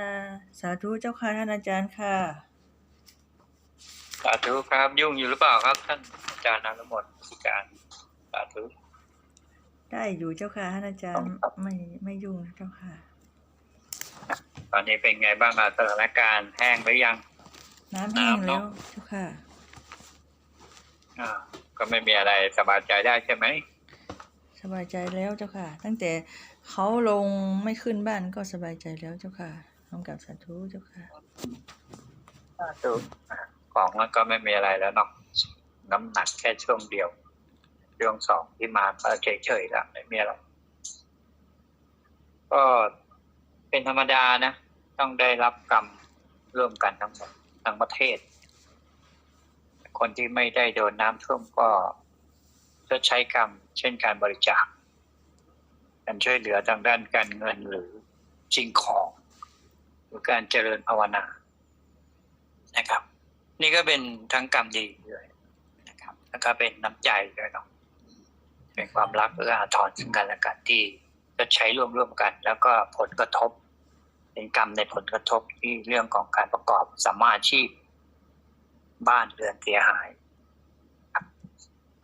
นา สาธุเจ้าค่ะท่านอาจารย์ค่ะ สาธุครับ ยุ่งอยู่หรือเปล่าครับ ท่านอาจารย์นรมนสิการสาธุได้อยู่เจ้าค่ะท่านอาจารย์ไม่ไม่ยุ่งเจ้าค่ะ ตอนนี้เป็นไงบ้างอะสถานการณ์แห้งหรือยัง น้ำแห้งน้ำแล้เนวอะเจ้าค่ะอ่าก็ไม่มีอะไรสบายใจได้ใช่ไหมสบายใจแล้วเจ้าค่ะ ตั้งแต่เขาลงไม่ขึ้นบ้านก็สบายใจแล้วเจ้าค่ะ น้องกับสาธุเจ้าค่ะสาธุของมันก็ไม่มีอะไรแล้วเนาะน้ำหนักแค่ช่วงเดียว ช่วงสองที่มาก็เฉยๆแล้วไม่มีอะไรก็เป็นธรรมดานะ ต้องได้รับกรรมร่วมกันทั้งหมดทั้งประเทศ คนที่ไม่ได้โดนน้ำท่วมก็ชดใช้กรรม เช่นการบริจาคการช่วยเหลือทางด้านการเงินหรือสิ่งของ หรือการเจริญภาวนานะครับ นี่ก็เป็นทั้งกรรมดีด้วยนะครับ แล้วก็เป็นน้ำใจด้วยเนาะเป็นความรักเอื้ออาทรซึ่งกันและกันที่จะใช้ร่วมร่วมๆกัน แล้วก็ผลกระทบ เป็นกรรมในผลกระทบที่เรื่องของการประกอบสัมมาอาชีพบ้านเรือนเสียหาย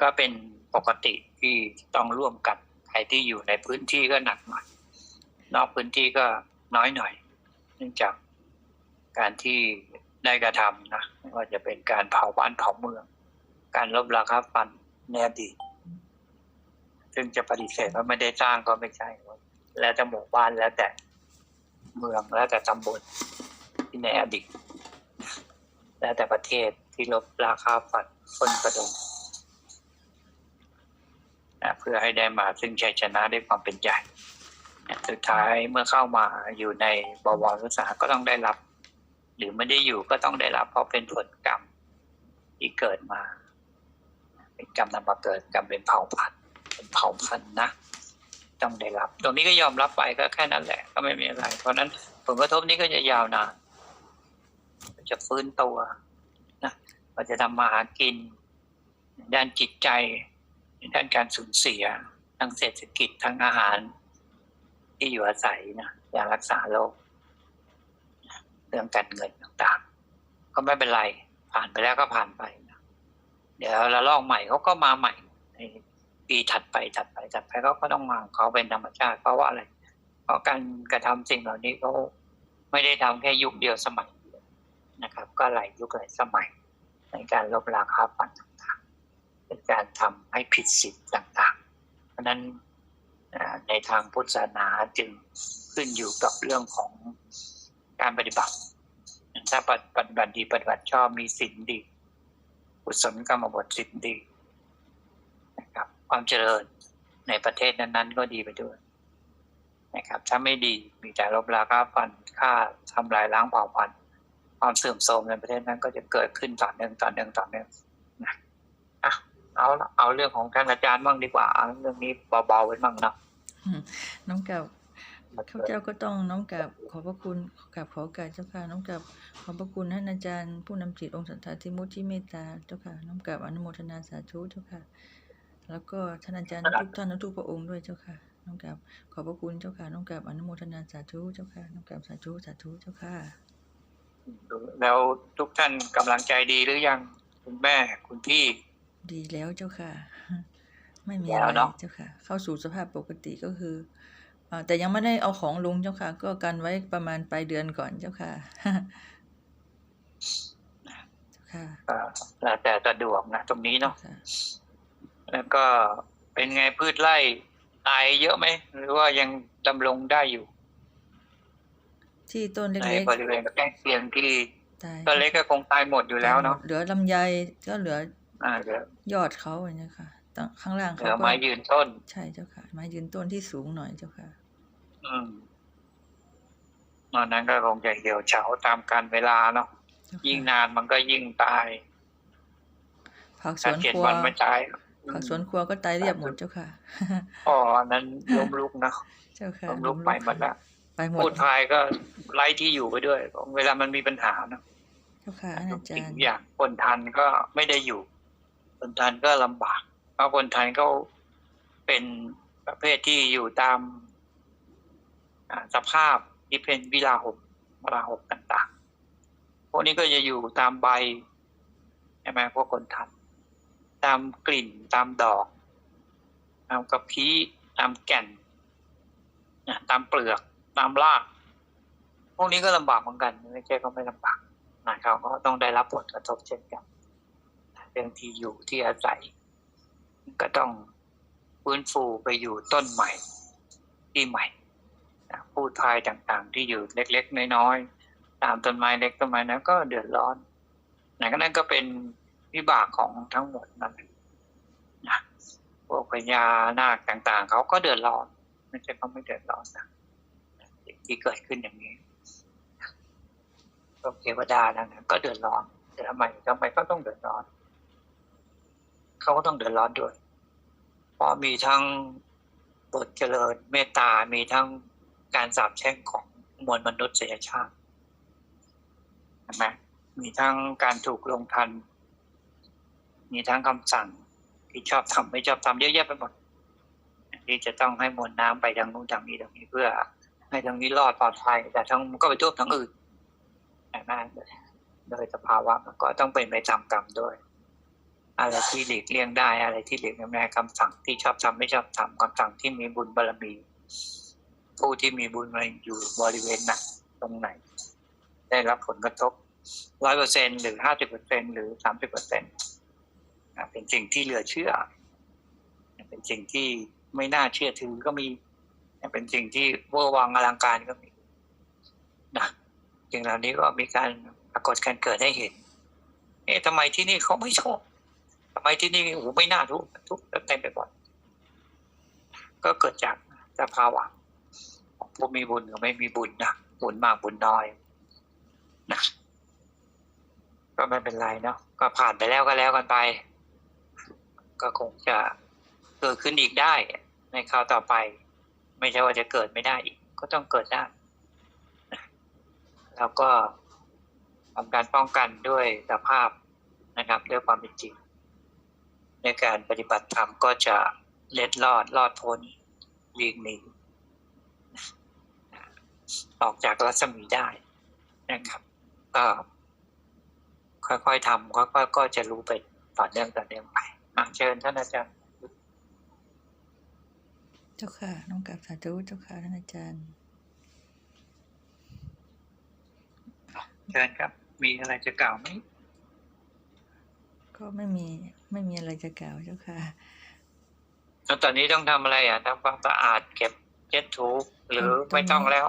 ก็เป็นปกติที่ต้องร่วมกันใครที่อยู่ในพื้นที่ก็หนักหน่อยนอกพื้นที่ก็น้อยหน่อย เนื่องจากการที่ได้กระทำนะไม่ว่าจะเป็นการเผาบ้านเผาเมือง การลบราคาฟันในอดีตซึ่งจะปฏิเสธว่าไม่ได้สร้างก็ไม่ใช่ แล้วแต่หมู่บ้านแล้วแต่เมืองแล้วแต่ตำบลที่ในอดีตแล้วแต่ประเทศที่ลบราคาฟันคนกระดมนะเพื่อให้ได้มาซึ่งชัยชนะด้วยความเป็นใหญ่ สุดท้ายเมื่อเข้ามาอยู่ในบวรศึกษาก็ต้องได้รับ หรือไม่ได้อยู่ก็ต้องได้รับ เพราะเป็นผลกรรมที่เกิดมา เป็นกรรมนำมาเกิดกรรมเป็นเผ่าพันธุ์เป็นเผ่าพันธุ์นะต้องได้รับ ตรงนี้ก็ยอมรับไปก็แค่นั้นแหละ ก็ไม่มีอะไร เพราะนั้นผลกระทบนี้ก็จะยาวนานจะฟื้นตัวนะเราจะทำมาหากิน ด้านจิตใจ ด้านการสูญเสีย ทั้งเศรษฐกิจทั้งอาหาร ที่อยู่อาศัยนะยารักษาโรคเรื่องการเงินต่างๆ ก็ไม่เป็นไร ผ่านไปแล้วก็ผ่านไปนะเดี๋ยวเราลอกใหม่เขาก็มาใหม่ในปีถัดไปถัดไปถัดไปเขาก็ต้องมาเขาเป็นธรรมชาติเพราะว่าอะไร เพราะการกระทำสิ่งเหล่านี้เขาไม่ได้ทำแค่ยุคเดียวสมัยเดียวนะครับ ก็หลายยุคหลายสมัย ในการลบราคาฟันต่างๆ เป็นการทำให้ผิดศีลต่างๆ เพราะนั้น ในทางพุทธศาสนาจึงขึ้นอยู่กับเรื่องของการปฏิบัติ ถ้าปฏิบัติดีปฏิบัติชอบมีศีลดีกุศลกรรมบทศีลดีนะครับความเจริญในประเทศนั้นๆ ก็ดีไปด้วยนะครับ ถ้าไม่ดีมีแต่ลบราค่าฟันค่าทำลายล้างเผ่าพันธุ์ความเสื่อมโทรมในประเทศนั้นก็จะเกิดขึ้นต่อเนื่องต่อเนื่องต่อเนื่องนะอะเอาละเอาเรื่องของท่านอาจารย์บ้างดีกว่าเอาเรื่องนี้เบาๆไว้บ้างเนาะ น้องกับข้าพเจ้าก็ต้องน้อมกราบขอบพระคุณกราบขอโอกาสเจ้าค่ะน้อมกราบขอบพระคุณท่านอาจารย์ ผู้นำจิตองค์สันตาธิมุติเมตตาเจ้าค่ะน้อมกราบอนุโมทนาสาธุเจ้าค่ะ แล้วก็ท่านอาจารย์ทุกท่านทุกพระองค์ด้วยเจ้าค่ะน้อมกราบขอบพระคุณเจ้าค่ะน้อมกราบอนุโมทนาสาธุเจ้าค่ะน้อมกราบสาธุสาธุเจ้าค่ะ แล้วทุกท่านกำลังใจดีหรือยังคุณแม่คุณพี่ ดีแล้วเจ้าค่ะ ไม่มีแล้อะไรวเนอะเจ้าค่ะ เข้าสู่สภาพปกติก็คืออ่าแต่ยังไม่ได้เอาของลงเจ้าค่ะ ก็กันไว้ประมาณปลายเดือนก่อนเจ้าค่ะเจ้าค่ะก็แล้วแต่สะดวกนะตรงนี้เนาะค่ะแล้วก็เป็นไงพืชไร่ตายเยอะไหมหรือว่ายังดำรงได้อยู่ ที่ต้นในเล็กบริเวณใกล้เคียงที่ๆตายต้นเล็กก็คงตายหมดอยู่แล้วเนาะเหลือลำไยก็เหลืออ่าเหลือยอดเขาอย่างเงี้ยค่ะ ต่างข้างล่างเหเขาลือก็ไม้ยืนต้น ใช่เจ้าค่ะ ไม้ยืนต้นที่สูงหน่อยเจ้าค่ะ อืมตอนนั้นก็คงจะเหี่ยวเฉาตามการเวลาเนาะเจ้าค่ะยิ่งนานมันก็ยิ่งตายผักสถ้าวนเจ็ดครัววันไม่ตายผักสวนครัวก็ตายเรียบหมดเจ้าค่ะอ๋ออันนั้นล้มลุกนะเจ้าค่ะล้มลุกไปหมดละไปหมดพูดพายก็ไล่ที่อยู่ไปด้วย เวลามันมีปัญหาเนาะเจ้าค่ะท่านอาจาสิ่งรย์อย่างคนทันก็ไม่ได้อยู่คนทันก็ลำบาก เพราะคนทันก็เป็นประเภทที่อยู่ตามสภาพที่เป็นวิลาหกราหกต่างๆ พวกนี้ก็จะอยู่ตามใบใช่ไหมพวกคนทำตามกลิ่นตามดอกตามกระพี้ตามแก่นนะตามเปลือกตามราก พวกนี้ก็ลำบากเหมือนกันไม่ใช่เขาไม่ลำบากนะเขาก็ต้องได้รับผลกระทบเช่นกันเรื่องที่อยู่ที่อาศัย ก็ต้องฟื้นฟูไปอยู่ต้นใหม่ ที่ใหม่นะพูดพายต่างๆ ที่อยู่เล็กๆน้อยๆตามต้นไม้เล็กต้นไม้นั้นก็เดือดร้อนนะก็นั่นก็เป็นวิบากของทั้งหมดนั่นนะพวกพญานาคต่างๆ เขาก็เดือดร้อนไม่ใช่เขาไม่เดือดร้อนนะที่เกิดขึ้นอย่างนี้พวกเทวดานั่นนะก็เดือดร้อนแต่ทำไมทำไมก็ต้องเดือดร้อน เขาก็ต้องเดือดร้อนด้วย เพราะมีทั้งบทเจริญเมตตา มีทั้งการสาบแช่งของมวลมนุษยชาติเห็นไหมมีทั้งการถูกลงทัน มีทั้งคำสั่งที่ชอบทำไม่ชอบทำเยอะแยะไปหมดที่จะต้องให้มวลน้ำไปทางนู้นทางนี้ทางนี้เพื่อ ให้ทางนี้รอดปลอดภัยแต่ทั้งก็ไปท่วมทางอื่นแต่นั่นโดยสภาวะก็ต้องเป็นไปตามกรรมด้วย อะไรที่หลีกเลี่ยงได้อะไรที่หลีกเลี่ยงไม่ได้คำสั่งที่ชอบทำไม่ชอบทำคำสั่งที่มีบุญบารมี ผู้ที่มีบุญมาอยู่บริเวณไหนตรงไหน ได้รับผลกระทบร้อยเปอร์เซ็นหรือห้าสิบเปอร์เซ็นหรือสามสิบเปอร์เซ็นเป็นสิ่งที่เหลือเชื่อ เป็นสิ่งที่ไม่น่าเชื่อถือก็มี เป็นสิ่งที่เวอร์วังอลังการก็มีนะสิ่งเหล่านี้ก็มีการปรากฏการเกิดให้เห็น เอ๊ะทำไมที่นี่เขาไม่ชอบ ทำไมที่นี่โอ้ไม่น่าทุกทุกเต็มไปหมดก็เกิดจากสภาวะผู้มีบุญกับไม่มีบุญนะบุญมากบุญน้อยนะก็ไม่เป็นไรเนาะก็ผ่านไปแล้วก็แล้วกันไป ก็คงจะเกิดขึ้นอีกได้ ในคราวต่อไป ไม่ใช่ว่าจะเกิดไม่ได้อีก ก็ต้องเกิดได้นะแล้วก็ทำการป้องกันด้วยสภาพนะครับ ด้วยความเป็นจริง ในการปฏิบัติธรรมก็จะเล็ดลอดรอดพ้นหลีกหนีออกจากรัศมีได้นะครับ ก็ค่อยๆทำค่อยๆก็จะรู้ไปต่อเนื่องต่อเนื่องไปอะเชิญท่านอาจารย์เจ้าค่ะน้องกราบสาธุเจ้าค่ะท่านอาจารย์เชิญครับ มีอะไรจะกล่าวไหมก็ไม่มี ไม่มีอะไรจะกล่าวเจ้าค่ะแล้วตอนนี้ต้องทำอะไรอะทำความสะอาดเก็บเช็ดถูหรือไม่ต้องแล้ว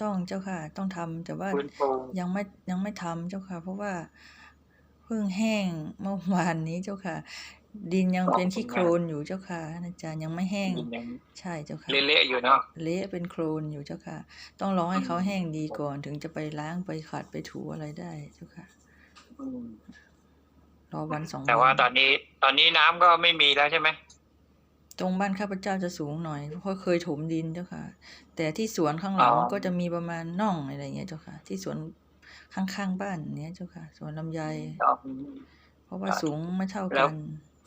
ต้องเจ้าค่ะ ต้องทำแต่ว่าฟื้นฟูยังไม่ยังไม่ทำเจ้าค่ะ เพราะว่าเพิ่งแห้งเมื่อวานนี้เจ้าค่ะ ดินยังเป็นขี้โคลนอยู่เจ้าค่ะท่านอาจารย์ยังไม่แห้งยังใช่เจ้าค่ะเละๆอยู่เนาะเละเป็นโคลนอยู่เจ้าค่ะ ต้องรอให้เขาแห้งดีก่อนถึงจะไปล้างไปขัดไปถูอะไรได้เจ้าค่ะอืม รอวันสองแต่ว่าวันตอนนี้ตอนนี้น้ำก็ไม่มีแล้วใช่ไหมตรงบ้านข้าพเจ้าจะสูงหน่อยเพราะเคยถมดินเจ้าค่ะ แต่ที่สวนข้างหลังก็จะมีประมาณน่องอะไรเงี้ยเจ้าค่ะ ที่สวนข้างๆบ้านเนี้ยเจ้าค่ะ สวนลำไยเพราะว่าสูงไม่เท่าแล้กัวน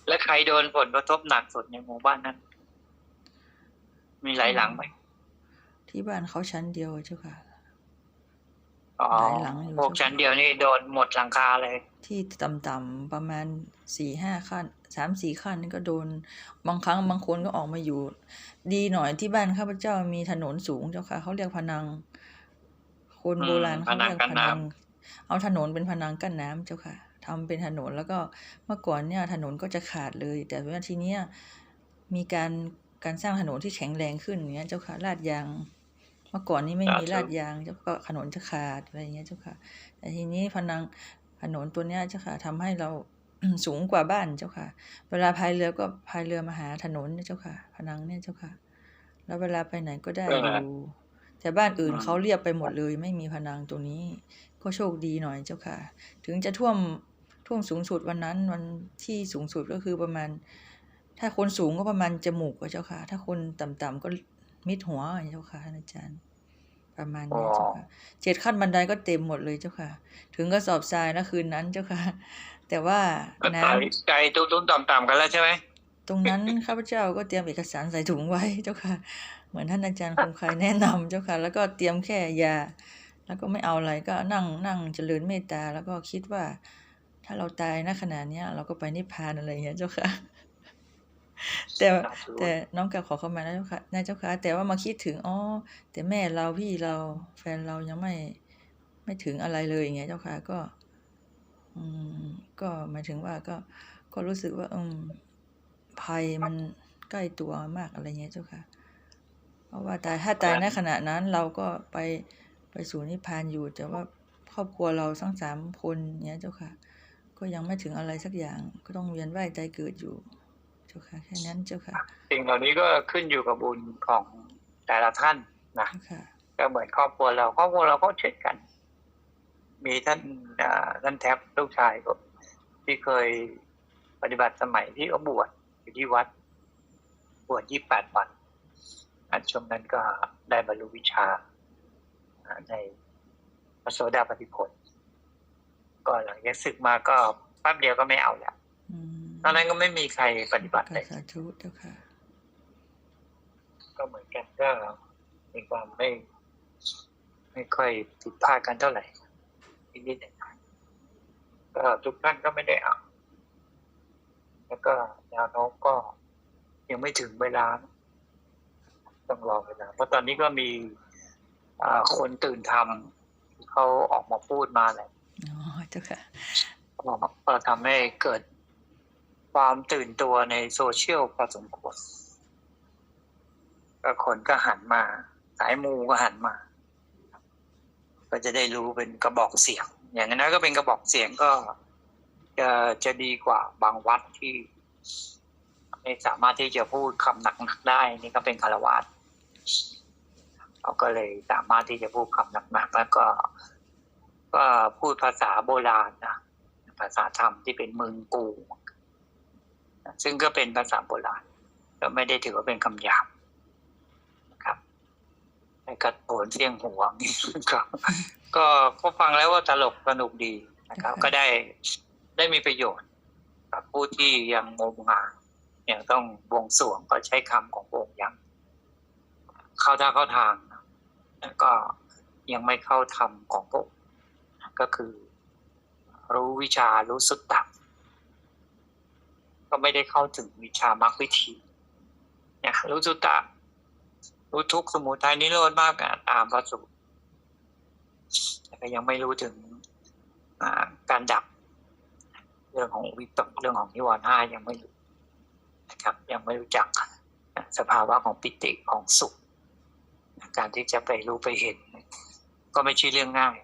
แล้วใครโดนผลกระทบหนักสุดในหมู่บ้านนั้น มีหลายหลังไหมที่บ้านเขาชั้นเดียวเจ้าค่ะ อ๋อหลายหลังอยู่พวกชั้นเดียวนี่โดนหมดหลังคาเลย ที่ต่ำๆประมาณสี่ห้าขั้นสามสี่ขั้นนี่ก็โดน บางครั้งบางคนก็ออกมาอยู่ ดีหน่อยที่บ้านข้าพเจ้ามีถนนสูงเจ้าค่ะเขาเรียกพนัง คนโบราณอืมเขาเรียกพนังกั้พนนังน้เอาถนนเป็นพนังกั้นน้ำเจ้าค่ะทำเป็นถนนแล้วก็เมื่อก่อนเนี่ยถนนก็จะขาดเลย แต่ว่าทีเนี้ยมีการการสร้างถนนที่แข็งแรงขึ้นอย่างเงี้ยเจ้าค่ะลาดยางเมื่อก่อนนี้ไม่มีสาธุลาดยางเจ้าก็ถนนจะขาดอะไรอย่างเงี้ยเจ้าค่ะ แต่ทีนี้พนังถนนตัวเนี้ยเจ้าค่ะทำให้เราสูงกว่าบ้านเจ้าค่ะ เวลาพายเรือก็พายเรือมาหาถนนเนี่ยเจ้าค่ะ พนังเนี่ยเจ้าค่ะ แล้วเวลาไปไหนก็ได้เอออยู่แต่บ้านอื่นอืมเขาเรียบไปหมดเลย ไม่มีพนังตรงนี้ ก็โชคดีหน่อยเจ้าค่ะ ถึงจะท่วมท่วมสูงสุดวันนั้นวันที่สูงสุดก็คือประมาณ ถ้าคนสูงก็ประมาณจมูกอะเจ้าค่ะ ถ้าคนต่ำๆก็ มิดหัวอะเจ้าค่ะท่านอาจารย์ ประมาณนี้เจ้าค่ะเจ็ดขั้นบันไดก็เต็มหมดเลยเจ้าค่ะ ถึงกระสอบทรายนะคืนนั้นเจ้าค่ะ แต่ว่าก็น้ใจใจตุ้มๆต่ำๆกันแล้วใช่ไหมำตรงนั้นข้าพเจ้าก็เตรียมเอกสารใส่ถุงไว้เจ้าค่ะ เหมือนท่านอาจารย์คงคายแนะนำเจ้าค่ะ แล้วก็เตรียมแค่ยา แล้วก็ไม่เอาอะไรก็นั่งนั่งเจริญเมตตาแล้วก็คิดว่า ถ้าเราตายณขณะเนี้ย เราก็ไปนิพพานอะไรอย่างเงี้ยเจ้าค่ะ แต่สาธุแต่น้องกราบขอเข้ามานะเจ้าค่ะนะเจ้าค่ะแต่ว่ามาคิดถึงอ๋อแต่แม่เราพี่เราแฟนเรายังไม่ ไม่ถึงอะไรเลยอย่างเงี้ยเจ้าค่ะก็ อืม ก็หมายถึงว่าก็ก็รู้สึกว่าอืมภัยมันใกล้ตัวมากอะไรเงี้ยเจ้าค่ะ เพราะว่าตายถ้าตายณขณะนั้นเราก็ไปไปสู่นิพพานอยู่ แต่ว่าครอบครัวเราทั้งสามคนเนี้ยเจ้าค่ะ ก็ยังไม่ถึงอะไรสักอย่างก็ต้องเวียนว่ายตายเกิดอยู่เจ้าค่ะแค่นั้นเจ้าค่ะสิ่งเหล่านี้ก็ขึ้นอยู่กับบุญของแต่ละท่านนะเจ้าค่ะก็เหมือนครอบครัวเราครอบครัวเราก็เช่นกัน มีท่านอ่าท่านแท็บลูกชายก็ที่เคยปฏิบัติสมัยที่เขาบวชอยู่ที่วัด บวชยี่แปดวันอันช่วงนั้นก็ได้บรรลุวิชาอ่าในพระโสดาปฏิผล ก็หลังจากศึกมาก็แป๊บเดียวก็ไม่เอาแล้วอืม ตอนนั้นก็ไม่มีใครปฏิบัติเลยสาธุเจ้าค่ะ ก็เหมือนกันก็มีความไม่ ไม่ค่อยผิดพลาดกันเท่าไหร่นิดๆหน่อยๆก็ทุกท่านก็ไม่ได้เอาแล้วก็แนวโน้มก็ยังไม่ถึงเวลา ต้องรอเวลา เพราะตอนนี้ก็มีอ่าคนตื่นทำเขาออกมาพูดมาแหละอ๋อเจ้าค่ะก็ทำให้เกิด ความตื่นตัวในโซเชียลพอสมควรก็คนก็หันมา สายมูก็หันมา ก็จะได้รู้เป็นกระบอกเสียง อย่างนั้นก็เป็นกระบอกเสียงก็จะจะดีกว่าบางวัดที่ ไม่สามารถที่จะพูดคำหนักๆได้ นี่ก็เป็นคารวาสเขาก็เลยสามารถที่จะพูดคำหนักๆแล้วก็ ก็พูดภาษาโบราณนะภาษาธรรมที่เป็นมึงกู ซึ่งก็เป็นภาษาโบราณก็ไม่ได้ถือว่าเป็นคำหยาบนะครับไอ้กระโผนเสียงหัวนี่ก็ก็ก็ฟังแล้วว่าตลกสนุกดีนะครับ ก็ได้ได้มีประโยชน์กับผู้ที่ยังงมงายยังต้องบวงสรวงก็ใช้คำของพระองค์ยังเข้าท่าเข้าทางนะแล้วก็ยังไม่เข้าธรรมของพระองค์ก็คือรู้วิชารู้สุดตับ ก็ไม่ได้เข้าถึงวิชามรรควิธีเนี่ยรู้สุตะรู้ทุกข์สมุทัยนิโรธมากอะตามพระสูตรแต่ก็ยังไม่รู้ถึงการดับเรื่องของวิตกเรื่องของนิวรณ์ห้ายังไม่รู้นะครับ ยังไม่รู้จักสภาวะของปิติของสุข การที่จะไปรู้ไปเห็น ก็ไม่ใช่เรื่องง่าย